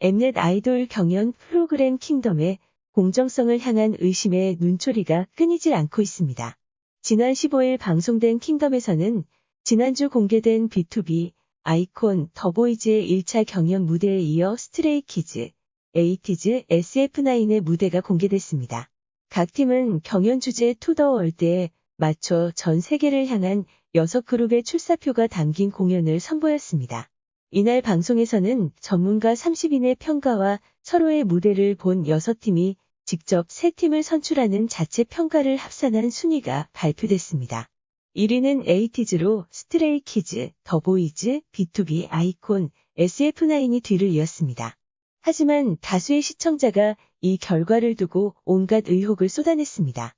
엠넷 아이돌 경연 프로그램 킹덤의 공정성을 향한 의심의 눈초리가 끊이질 않고 있습니다. 지난 15일 방송된 킹덤에서는 지난주 공개된 B2B 아이콘 더보이즈의 1차 경연 무대에 이어 스트레이키즈, 에이티즈, SF9의 무대가 공개됐습니다. 각 팀은 경연 주제 투더 월드에 맞춰 전 세계를 향한 6그룹의 출사표가 담긴 공연을 선보였습니다. 이날 방송에서는 전문가 30인의 평가와 서로의 무대를 본 6팀이 직접 3팀을 선출하는 자체 평가를 합산한 순위가 발표됐습니다. 1위는 에이티즈로 스트레이키즈, 더보이즈, B2B 아이콘, SF9이 뒤를 이었습니다. 하지만 다수의 시청자가 이 결과를 두고 온갖 의혹을 쏟아냈습니다.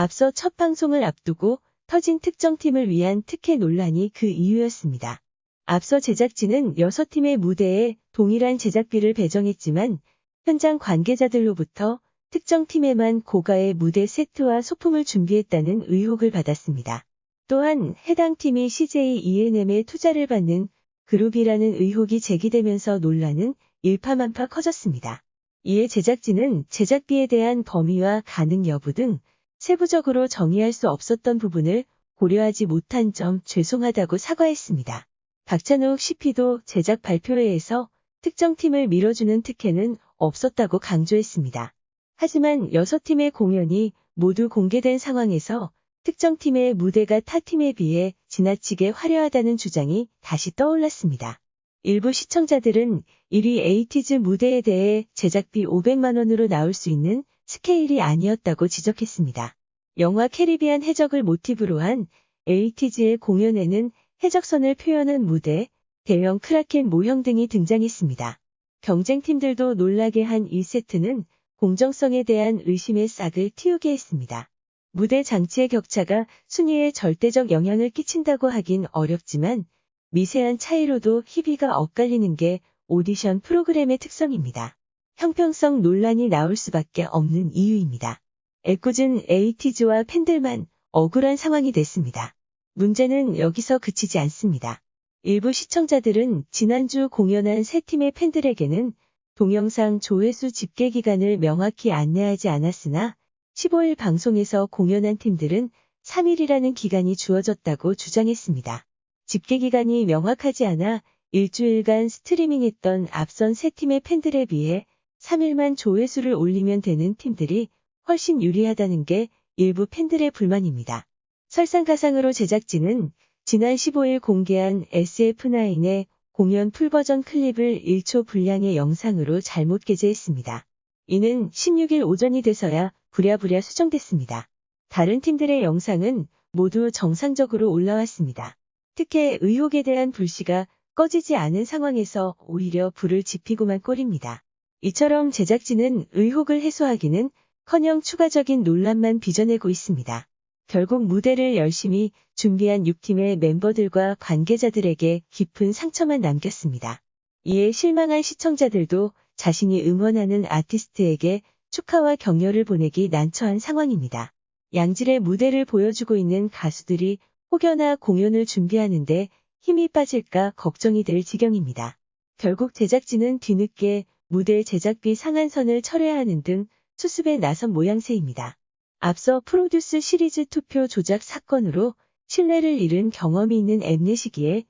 앞서 첫 방송을 앞두고 터진 특정 팀을 위한 특혜 논란이 그 이유였습니다. 앞서 제작진은 6팀의 무대에 동일한 제작비를 배정했지만 현장 관계자들로부터 특정 팀에만 고가의 무대 세트와 소품을 준비했다는 의혹을 받았습니다. 또한 해당 팀이 CJ ENM에 투자를 받는 그룹이라는 의혹이 제기되면서 논란은 일파만파 커졌습니다. 이에 제작진은 제작비에 대한 범위와 가능 여부 등 세부적으로 정의할 수 없었던 부분을 고려하지 못한 점 죄송하다고 사과했습니다. 박찬욱 CP도 제작 발표회에서 특정 팀을 밀어주는 특혜는 없었다고 강조했습니다. 하지만 6팀의 공연이 모두 공개된 상황에서 특정 팀의 무대가 타 팀에 비해 지나치게 화려하다는 주장이 다시 떠올랐습니다. 일부 시청자들은 1위 에이티즈 무대에 대해 제작비 500만 원으로 나올 수 있는 스케일이 아니었다고 지적했습니다. 영화 캐리비안 해적을 모티브로 한 에이티즈의 공연에는 해적선을 표현한 무대, 대형 크라켄 모형 등이 등장했습니다. 경쟁팀들도 놀라게 한 1세트는 공정성에 대한 의심의 싹을 틔우게 했습니다. 무대 장치의 격차가 순위에 절대적 영향을 끼친다고 하긴 어렵지만 미세한 차이로도 희비가 엇갈리는 게 오디션 프로그램의 특성입니다. 형평성 논란이 나올 수밖에 없는 이유입니다. 애꿎은 에이티즈와 팬들만 억울한 상황이 됐습니다. 문제는 여기서 그치지 않습니다. 일부 시청자들은 지난주 공연한 세 팀의 팬들에게는 동영상 조회수 집계 기간을 명확히 안내하지 않았으나 15일 방송에서 공연한 팀들은 3일이라는 기간이 주어졌다고 주장했습니다. 집계 기간이 명확하지 않아 일주일간 스트리밍했던 앞선 세 팀의 팬들에 비해 3일만 조회수를 올리면 되는 팀들이 훨씬 유리하다는 게 일부 팬들의 불만입니다. 설상가상으로 제작진은 지난 15일 공개한 SF9의 공연 풀버전 클립을 1초 분량의 영상으로 잘못 게재했습니다. 이는 16일 오전이 돼서야 부랴부랴 수정됐습니다. 다른 팀들의 영상은 모두 정상적으로 올라왔습니다. 특히 의혹에 대한 불씨가 꺼지지 않은 상황에서 오히려 불을 지피고만 꼴입니다. 이처럼 제작진은 의혹을 해소하기는 커녕 추가적인 논란만 빚어내고 있습니다. 결국 무대를 열심히 준비한 6팀의 멤버들과 관계자들에게 깊은 상처만 남겼습니다. 이에 실망한 시청자들도 자신이 응원하는 아티스트에게 축하와 격려를 보내기 난처한 상황입니다. 양질의 무대를 보여주고 있는 가수들이 혹여나 공연을 준비하는데 힘이 빠질까 걱정이 될 지경입니다. 결국 제작진은 뒤늦게 무대 제작비 상한선을 철회하는 등 수습에 나선 모양새입니다. 앞서 프로듀스 시리즈 투표 조작 사건으로 신뢰를 잃은 경험이 있는 엠넷이기에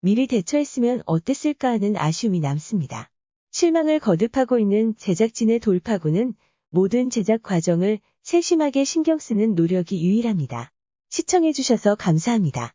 미리 대처했으면 어땠을까 하는 아쉬움이 남습니다. 실망을 거듭하고 있는 제작진의 돌파구는 모든 제작 과정을 세심하게 신경 쓰는 노력이 유일합니다. 시청해주셔서 감사합니다.